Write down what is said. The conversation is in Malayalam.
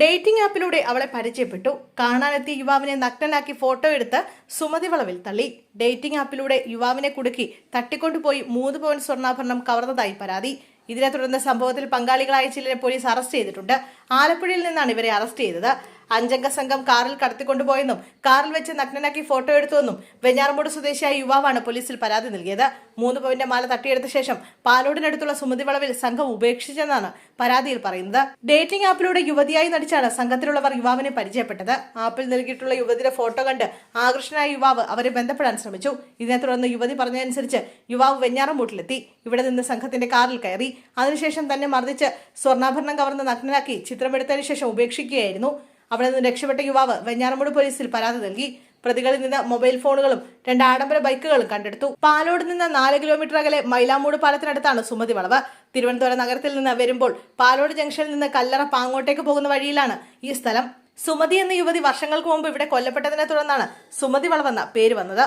ഡേറ്റിംഗ് ആപ്പിലൂടെ അവളെ പരിചയപ്പെട്ടു. കാണാനെത്തിയ യുവാവിനെ നഗ്നനാക്കി ഫോട്ടോ എടുത്ത് സുമതി വളവിൽ തള്ളി. ഡേറ്റിംഗ് ആപ്പിലൂടെ യുവാവിനെ കുടുക്കി തട്ടിക്കൊണ്ടുപോയി മൂന്ന് പവൻ സ്വർണാഭരണം കവർന്നതായി പരാതി. ഇതിനെ തുടർന്ന് സംഭവത്തിൽ പങ്കാളികളായ ചിലരെ പോലീസ് അറസ്റ്റ് ചെയ്തിട്ടുണ്ട്. ആലപ്പുഴയിൽ നിന്നാണ് ഇവരെ അറസ്റ്റ് ചെയ്തത്. അഞ്ചംഗ സംഘം കാറിൽ കടത്തിക്കൊണ്ടുപോയെന്നും കാറിൽ വെച്ച് നഗ്നനാക്കി ഫോട്ടോ എടുത്തുവെന്നും വെഞ്ഞാറമൂട് സ്വദേശിയായ യുവാവാണ് പോലീസിൽ പരാതി നൽകിയത്. മൂന്ന് പവന്റെ മാല തട്ടിയെടുത്ത ശേഷം പാലോടിനടുത്തുള്ള സുമതി വളവിൽ സംഘം ഉപേക്ഷിച്ചെന്നാണ് പരാതിയിൽ പറയുന്നത്. ഡേറ്റിംഗ് ആപ്പിലൂടെ യുവതിയായി നടിച്ചാണ് സംഘത്തിലുള്ളവർ യുവാവിനെ പരിചയപ്പെട്ടത്. ആപ്പിൽ നൽകിയിട്ടുള്ള യുവതിയുടെ ഫോട്ടോ കണ്ട് ആകർഷനായ യുവാവ് അവരെ ബന്ധപ്പെടാൻ ശ്രമിച്ചു. ഇതിനെ തുടർന്ന് യുവതി പറഞ്ഞതനുസരിച്ച് യുവാവ് വെഞ്ഞാറമൂട്ടിലെത്തി. ഇവിടെ നിന്ന് സംഘത്തിന്റെ കാറിൽ കയറി. അതിനുശേഷം തന്നെ മർദ്ദിച്ച് സ്വർണാഭരണം കവർന്ന് നഗ്നനാക്കി ചിത്രമെടുത്തതിനു ശേഷം ഉപേക്ഷിക്കുകയായിരുന്നു. അവിടെ നിന്ന് രക്ഷപ്പെട്ട യുവാവ് വെഞ്ഞാറമൂട് പോലീസിൽ പരാതി നൽകി. പ്രതികളിൽ നിന്ന് മൊബൈൽ ഫോണുകളും രണ്ട് ആഡംബര ബൈക്കുകളും കണ്ടെടുത്തു. പാലോട് നിന്ന് നാല് കിലോമീറ്റർ അകലെ മൈലാമൂട് പാലത്തിനടുത്താണ് സുമതി വളവ്. തിരുവനന്തപുരം നഗരത്തിൽ നിന്ന് വരുമ്പോൾ പാലോട് ജംഗ്ഷനിൽ നിന്ന് കല്ലറ പാങ്ങോട്ടേക്ക് പോകുന്ന വഴിയിലാണ് ഈ സ്ഥലം. സുമതി എന്ന യുവതി വർഷങ്ങൾക്ക് മുമ്പ് ഇവിടെ കൊല്ലപ്പെട്ടതിനെ തുടർന്നാണ് സുമതി വളവെന്ന പേര് വന്നത്.